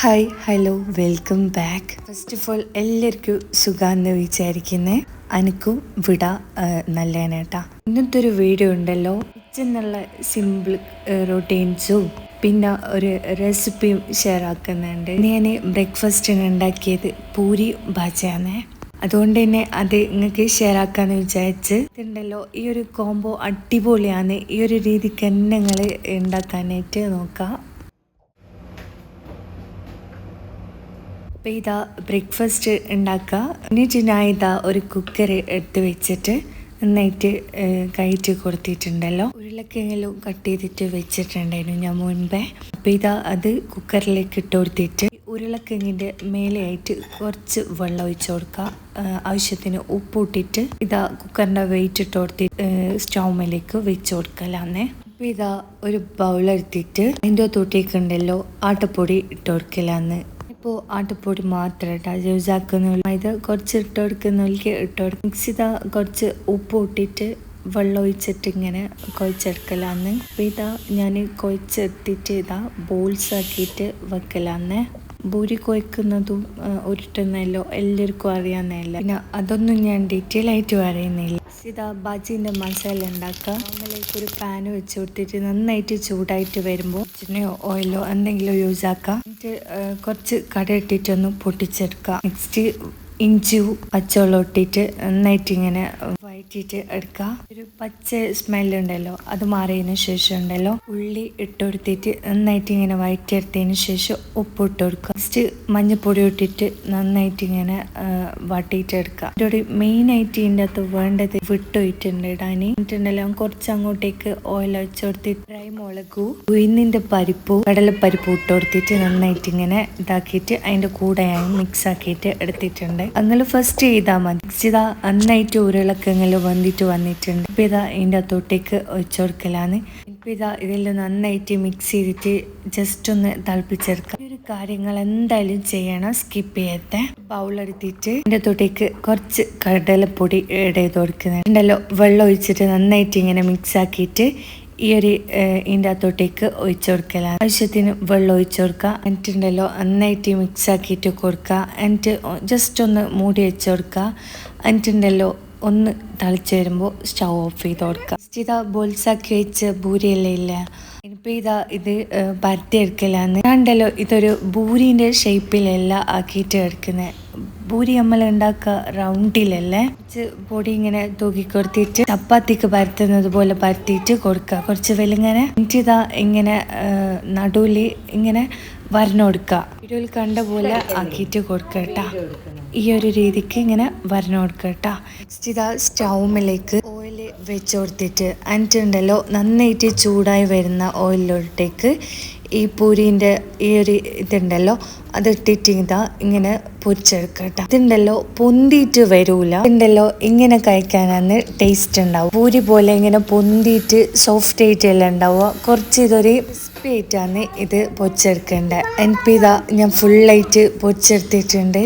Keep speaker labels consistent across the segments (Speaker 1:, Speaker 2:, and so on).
Speaker 1: Hi hello welcome back first of all എല്ലാവർക്കും സുഖമെന്ന് വിചാരിക്കുന്നേ. അനക്കും വിട നല്ലതിനേട്ടാ ഇന്നത്തെ ഒരു വീഡിയോ ഉണ്ടല്ലോ. എന്നുള്ള സിമ്പിൾ റൊട്ടീൻസും പിന്നെ ഒരു റെസിപ്പിയും ഷെയർ ആക്കുന്നുണ്ട്. ഞാൻ ബ്രേക്ക്ഫാസ്റ്റിന് ഉണ്ടാക്കിയത് പൂരി ഭാജയാണേ അതുകൊണ്ട് തന്നെ അത് നിങ്ങൾക്ക് ഷെയർ ആക്കാന്ന് വിചാരിച്ച് ഇതുണ്ടല്ലോ. ഈ ഒരു കോംബോ അടിപൊളിയാണ്. ഈ ഒരു രീതിക്ക് തന്നെ നിങ്ങൾ ഉണ്ടാക്കാനായിട്ട് നോക്കാം. അപ്പോൾ ഇതാ ബ്രേക്ക്ഫാസ്റ്റ് ഉണ്ടാക്കുക. എന്നിട്ട് ഞാൻ ഇതാ ഒരു കുക്കർ എടുത്ത് വെച്ചിട്ട് നന്നായിട്ട് കയറ്റി കൊടുത്തിട്ടുണ്ടല്ലോ. ഉരുളക്കിഴങ്ങിലും കട്ട് ചെയ്തിട്ട് വെച്ചിട്ടുണ്ടായിരുന്നു ഞാൻ മുൻപേ. അപ്പോൾ ഇതാ അത് കുക്കറിലേക്ക് ഇട്ട് കൊടുത്തിട്ട് ഉരുളക്കിഴങ്ങിന്റെ മേലെയായിട്ട് കുറച്ച് വെള്ളം ഒഴിച്ച് കൊടുക്കുക. ആവശ്യത്തിന് ഉപ്പ് ഇട്ടിട്ട് ഇതാ കുക്കറിന്റെ വെയിറ്റ് ഇട്ട് കൊടുത്തിട്ട് സ്റ്റൗമിലേക്ക് വെച്ച് കൊടുക്കലാന്നേ. അപ്പോൾ ഇതാ ഒരു ബൗളെടുത്തിട്ട് അതിന്റെ തൊട്ടേക്ക് ഉണ്ടല്ലോ ആട്ടപ്പൊടി ഇട്ട് കൊടുക്കലാന്ന് ഇപ്പോൾ ആട്ടപ്പൊടി മാത്രം ഇട്ടാ യൂസ് ആക്കുന്നില്ല ഇത് കുറച്ച് ഇട്ട് കൊടുക്കുന്നവർക്ക് ഇട്ട് കൊടുക്കും. മിക്സ് കുറച്ച് ഉപ്പ് ഇട്ടിട്ട് വെള്ളം ഒഴിച്ചിട്ട് ഇങ്ങനെ കുഴച്ചെടുക്കലാന്ന്. അപ്പോൾ ഇതാ ഞാൻ കുഴച്ചെടുത്തിട്ട് ഇതാ ബോൾസ് ആക്കിയിട്ട് വെക്കലാന്ന്. ഭൂരി കുഴക്കുന്നതും ഉരുട്ടുന്നല്ലോ എല്ലാവർക്കും അറിയാവുന്നതല്ല? പിന്നെ അതൊന്നും ഞാൻ ഡീറ്റെയിൽ ആയിട്ട് പറയുന്നില്ല. ഇതാ ബാജീന്റെ മസാല ഉണ്ടാക്കുക നമ്മളിലേക്ക് ഒരു പാൻ വെച്ച് കൊടുത്തിട്ട് നന്നായിട്ട് ചൂടായിട്ട് വരുമ്പോൾ ചിന്നയോ ഓയിലോ എന്തെങ്കിലും യൂസ് ആക്കാം. എന്നിട്ട് കുറച്ച് കട ഇട്ടിട്ടൊന്ന് പൊട്ടിച്ചെടുക്കുക നെക്സ്റ്റ് ഇഞ്ചിയും പച്ചവെള്ളം ഇട്ടിട്ട് നന്നായിട്ട് ഇങ്ങനെ വഴറ്റിയിട്ട് എടുക്കുക ഒരു പച്ച സ്മെല്ലുണ്ടല്ലോ അത് മാറിയതിനു ശേഷം ഉണ്ടല്ലോ ഉള്ളി ഇട്ട് കൊടുത്തിട്ട് നന്നായിട്ട് ഇങ്ങനെ വഴറ്റിയെടുത്തതിന് ശേഷം ഉപ്പ് ഇട്ട് കൊടുക്കുക. ഫസ്റ്റ് മഞ്ഞപ്പൊടി ഇട്ടിട്ട് നന്നായിട്ട് ഇങ്ങനെ വാട്ടിയിട്ട് എടുക്കുക. ഇതിന്റെ മെയിനായിട്ട് ഇതിന്റെ അകത്ത് വേണ്ടത് വിട്ടൊയിട്ടുണ്ട് ഇടാൻ എന്നിട്ടുണ്ടല്ലോ കുറച്ച് അങ്ങോട്ടേക്ക് ഓയിൽ ഒഴിച്ചു കൊടുത്തിട്ട് മുളകു ഉയിന്നിന്റെ പരിപ്പ് കടലപ്പരിപ്പ് ഇട്ട് കൊടുത്തിട്ട് നന്നായിട്ട് ഇങ്ങനെ ഇതാക്കിയിട്ട് അതിന്റെ കൂടെ മിക്സ് ആക്കിയിട്ട് എടുത്തിട്ടുണ്ട്. അങ്ങനെ ഫസ്റ്റ് ചെയ്താൽ മതി. മിക്സ് ചെയ്താൽ നന്നായിട്ട് ഉരുളക്കങ്ങൾ വന്നിട്ട് വന്നിട്ടുണ്ട്. ഇപ്പം ഇതാ അതിന്റെ അകത്തോട്ടേക്ക് ഒഴിച്ചു കൊടുക്കലാണ്. ഇപ്പം ഇതാ ഇതെല്ലാം നന്നായിട്ട് മിക്സ് ചെയ്തിട്ട് ജസ്റ്റ് ഒന്ന് തിളപ്പിച്ചെടുക്കാം. ഒരു കാര്യങ്ങൾ എന്തായാലും ചെയ്യണം. സ്കിപ്പ് ചെയ്യത്തെ ബൗളെടുത്തിട്ട് അതിന്റെ തൊട്ടേക്ക് കുറച്ച് കടലപ്പൊടി ഇട ചെയ്ത് കൊടുക്കുന്നത് ഉണ്ടല്ലോ വെള്ളം ഒഴിച്ചിട്ട് നന്നായിട്ട് ഇങ്ങനെ മിക്സ് ആക്കിയിട്ട് ഈ ഒരു ഇതിന്റെ അകത്തോട്ടേക്ക് ഒഴിച്ചു കൊടുക്കലാണ്. ആവശ്യത്തിന് വെള്ളം ഒഴിച്ചു കൊടുക്കുക. എന്നിട്ടുണ്ടല്ലോ നന്നായിട്ട് മിക്സ് ആക്കിയിട്ട് കൊടുക്കുക. എന്നിട്ട് ജസ്റ്റ് ഒന്ന് മൂടി വെച്ച് കൊടുക്കുക. എന്നിട്ടുണ്ടല്ലോ ഒന്ന് തളിച്ച് വരുമ്പോൾ സ്റ്റൗ ഓഫ് ചെയ്ത് കൊടുക്കുക. ഇതാ ബോൾസാക്കി വെച്ച് ഭൂരിയല്ലേ ഇല്ല? ഇനിയിപ്പോൾ ഇതാ ഇത് പരത്തി എടുക്കലാന്ന്. കണ്ടല്ലോ ഇതൊരു ഭൂരിന്റെ ഷേപ്പിലല്ല ആക്കിയിട്ട് എടുക്കുന്നത് ഭൂരി നമ്മൾ ഉണ്ടാക്കുക റൗണ്ടിലല്ലേ. കുറച്ച് പൊടി ഇങ്ങനെ തൂക്കി കൊടുത്തിട്ട് ചപ്പാത്തിക്ക് പരത്തുന്നത് പോലെ പരത്തിയിട്ട് കൊടുക്കുക. കുറച്ച് വെലിങ്ങനെ ഇഞ്ചിതാ ഇങ്ങനെ നടുവിൽ ഇങ്ങനെ വരണ കൊടുക്കുക. വീഡിയോയിൽ കണ്ട പോലെ ആക്കിയിട്ട് കൊടുക്കുക കേട്ടോ. ഈ ഒരു രീതിക്ക് ഇങ്ങനെ വരണ കൊടുക്കുക കേട്ടാ. ഇതാ സ്റ്റൗമിലേക്ക് ഓയിൽ വെച്ച് കൊടുത്തിട്ട് എന്നിട്ടുണ്ടല്ലോ നന്നായിട്ട് ചൂടായി വരുന്ന ഓയിലോട്ടേക്ക് ഈ പൂരീന്റെ ഈ ഒരു ഇതുണ്ടല്ലോ അതിട്ടിട്ട് ഇതാ ഇങ്ങനെ പൊരിച്ചെടുക്കട്ടെ. ഇതുണ്ടല്ലോ പൊന്തിയിട്ട് വരൂല. ഇതുണ്ടല്ലോ ഇങ്ങനെ കഴിക്കാനാണ് ടേസ്റ്റ് ഉണ്ടാവും പൂരി പോലെ ഇങ്ങനെ പൊന്തിയിട്ട് സോഫ്റ്റ് ആയിട്ട് എല്ലാം ഉണ്ടാവുക. കുറച്ച് ഇതൊരു ക്രിസ്പി ആയിട്ടാണ് ഇത് പൊരിച്ചെടുക്കേണ്ടത്. എനിക്ക് ഇതാ ഞാൻ ഫുള്ളായിട്ട് പൊരിച്ചെടുത്തിട്ടുണ്ട്.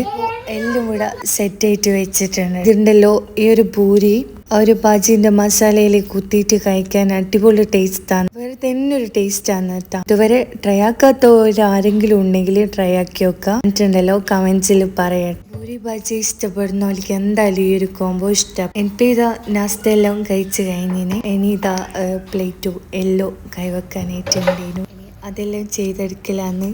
Speaker 1: എല്ലാം കൂടെ സെറ്റ് ആയിട്ട് വെച്ചിട്ടുണ്ട്. ഇതുണ്ടല്ലോ ഈ ഒരു പൂരി ആ ഒരു പാചിന്റെ മസാലയിൽ കുത്തിയിട്ട് കഴിക്കാൻ അടിപൊളി ടേസ്റ്റാണ് ഒരു ടേസ്റ്റാണ് കേട്ടോ ഇതുവരെ ട്രൈ ആക്കാത്ത ആരെങ്കിലും ഉണ്ടെങ്കിൽ ട്രൈ ആക്കി വെക്കാം എന്നിട്ടുണ്ടല്ലോ കമന്റ്സിൽ പറയട്ടെ. പൂരി ബാജി ഇഷ്ടപ്പെടുന്നവർക്ക് എന്തായാലും ഈ ഒരു കോംബോ ഇഷ്ടം. എനിക്ക് ഇതാ നാസ്ത എല്ലാം കഴിച്ച് കഴിഞ്ഞിന് ഇനി ഇതാ പ്ലേറ്റോ എല്ലോ കൈവെക്കാനായിട്ട് ഉണ്ടായിരുന്നു അതെല്ലാം ചെയ്തെടുക്കലാന്ന്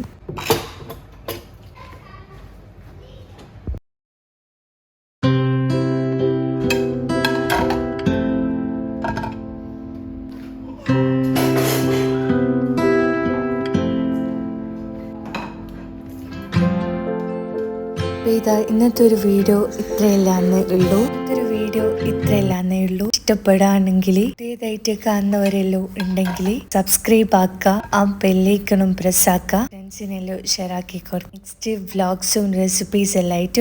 Speaker 1: ഇതാ ഇന്നത്തെ ഒരു വീഡിയോ ഇത്രയല്ലാന്നേ ഉള്ളൂ. ഇന്നത്തെ വീഡിയോ ഇത്രയല്ലാന്നേ ഉള്ളൂ. ഇഷ്ടപ്പെടുകയാണെങ്കിൽ ഇതേതായിട്ട് കാണുന്നവരെല്ലോ ഉണ്ടെങ്കിൽ സബ്സ്ക്രൈബ് ആക്കുക. ആ ബെല്ലൈക്കണും പ്രസ് ആക്കുക. ഫ്രണ്ട്സിനെല്ലോ ഷെയർ ആക്കിക്കോ നെക്സ്റ്റ് വ്ളോഗ്സും റെസിപ്പീസ് എല്ലാം ആയിട്ട്